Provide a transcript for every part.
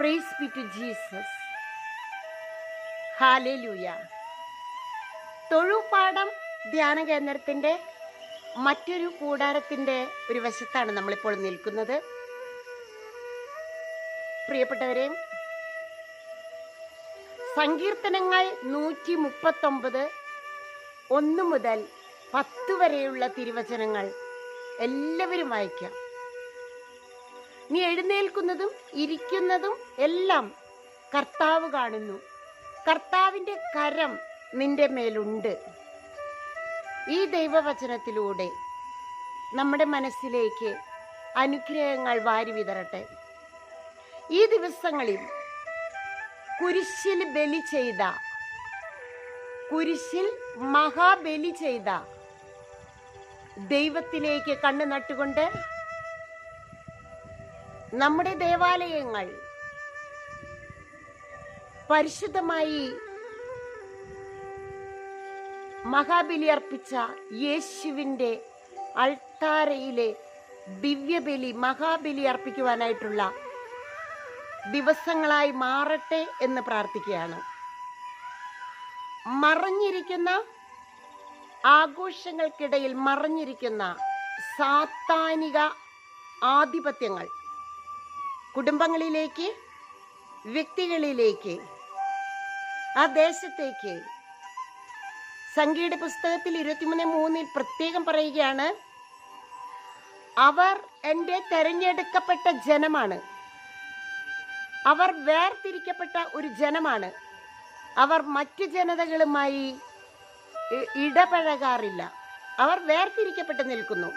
Praise be to Jesus hallelujah Thozhupadam ധ്യാന കേന്ദ്രത്തിന്റെ മറ്റൊരു കൂടാരത്തിന്റെ ഒരു വശത്താണ് നമ്മളിപ്പോൾ നിൽക്കുന്നത്. പ്രിയപ്പെട്ടവരെ സങ്കീർത്തനങ്ങൾ നൂറ്റി മുപ്പത്തൊമ്പത് ഒന്ന് മുതൽ പത്ത് വരെയുള്ള തിരുവചനങ്ങൾ എല്ലാവരും വായിക്കാം. നീ എഴുന്നേൽക്കുന്നതും ഇരിക്കുന്നതും എല്ലാം കർത്താവ് കാണുന്നു. കർത്താവിന്റെ കരം നിന്റെ മേലുണ്ട്. ഈ ദൈവവചനത്തിലൂടെ നമ്മുടെ മനസ്സിലേക്ക് അനുഗ്രഹങ്ങൾ വാരി വിതറട്ടെ. ഈ ദിവസങ്ങളിൽ കുരിശിൽ ബലി ചെയ്ത കുരിശിൽ മഹാബലി ചെയ്ത ദൈവത്തിലേക്ക് കണ്ണു നട്ടുകൊണ്ട് നമ്മുടെ ദേവാലയങ്ങൾ പരിശുദ്ധമായി മഹാബലി അർപ്പിച്ച യേശുവിന്റെ അൾത്താരയിലെ ദിവ്യബലി മഹാബലി അർപ്പിക്കുവാനായിട്ടുള്ള ദിവസങ്ങളായി മാറട്ടെ എന്ന് പ്രാർത്ഥിക്കുകയാണ്. മറഞ്ഞിരിക്കുന്ന ആഘോഷങ്ങൾക്കിടയിൽ മറഞ്ഞിരിക്കുന്ന സാത്താനിക ആധിപത്യങ്ങൾ. കുടുംബങ്ങളിലേക്ക് വ്യക്തികളിലേക്ക് ആ ദേശത്തേക്ക്. സംഗീത പുസ്തകത്തിൽ ഇരുപത്തിമൂന്ന് മൂന്നിൽ പ്രത്യേകം പറയുകയാണ് അവർ എന്റെ തെരഞ്ഞെടുക്കപ്പെട്ട ജനമാണ്. അവർ വേർതിരിക്കപ്പെട്ട ഒരു ജനമാണ്. അവർ മറ്റ് ജനതകളുമായി ഇടപഴകാറില്ല. അവർ വേർതിരിക്കപ്പെട്ട് നിൽക്കുന്നു.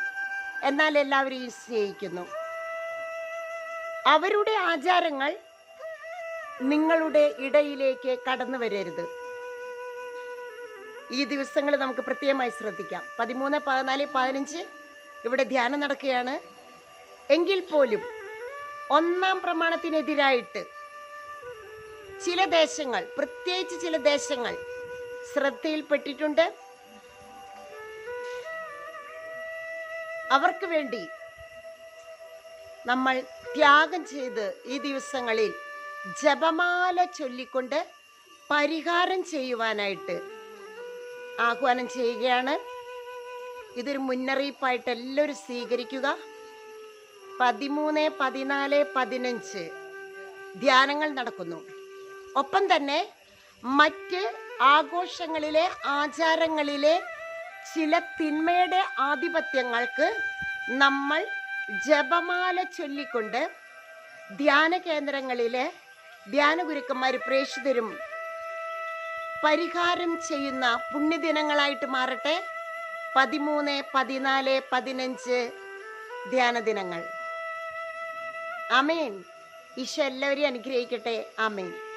എന്നാൽ എല്ലാവരെയും സ്നേഹിക്കുന്നു. അവരുടെ ആചാരങ്ങൾ നിങ്ങളുടെ ഇടയിലേക്ക് കടന്നു വരരുത്. ഈ ദിവസങ്ങൾ നമുക്ക് പ്രത്യേകമായി ശ്രദ്ധിക്കാം. പതിമൂന്ന് പതിനാല് പതിനഞ്ച് ഇവിടെ ധ്യാനം നടക്കുകയാണ്. എങ്കിൽ പോലും ഒന്നാം പ്രമാണത്തിനെതിരായിട്ട് ചില ദേശങ്ങൾ പ്രത്യേകിച്ച് ചില ദേശങ്ങൾ ശ്രദ്ധയിൽപ്പെട്ടിട്ടുണ്ട്. അവർക്ക് വേണ്ടി നമ്മൾ ത്യാഗം ചെയ്ത് ഈ ദിവസങ്ങളിൽ ജപമാല ചൊല്ലിക്കൊണ്ട് പരിഹാരം ചെയ്യുവാനായിട്ട് ആഹ്വാനം ചെയ്യുകയാണ്. ഇതൊരു മുന്നറിയിപ്പായിട്ട് എല്ലാവരും സ്വീകരിക്കുക. പതിമൂന്ന് പതിനാല് പതിനഞ്ച് ധ്യാനങ്ങൾ നടക്കുന്നു. ഒപ്പം തന്നെ മറ്റ് ആഘോഷങ്ങളിലെ ആചാരങ്ങളിലെ ചില തിന്മയുടെ ആധിപത്യങ്ങൾക്ക് നമ്മൾ ജപമാല ചൊല്ലിക്കൊണ്ട് ധ്യാന കേന്ദ്രങ്ങളിലെ ധ്യാന ഗുരുക്കന്മാർ പ്രേക്ഷിതരും പരിഹാരം ചെയ്യുന്ന പുണ്യദിനങ്ങളായിട്ട് മാറട്ടെ. പതിമൂന്ന് പതിനാല് പതിനഞ്ച് ധ്യാന ദിനങ്ങൾ. അമേൻ ഈശോ എല്ലാവരെയും അനുഗ്രഹിക്കട്ടെ. ആമേൻ.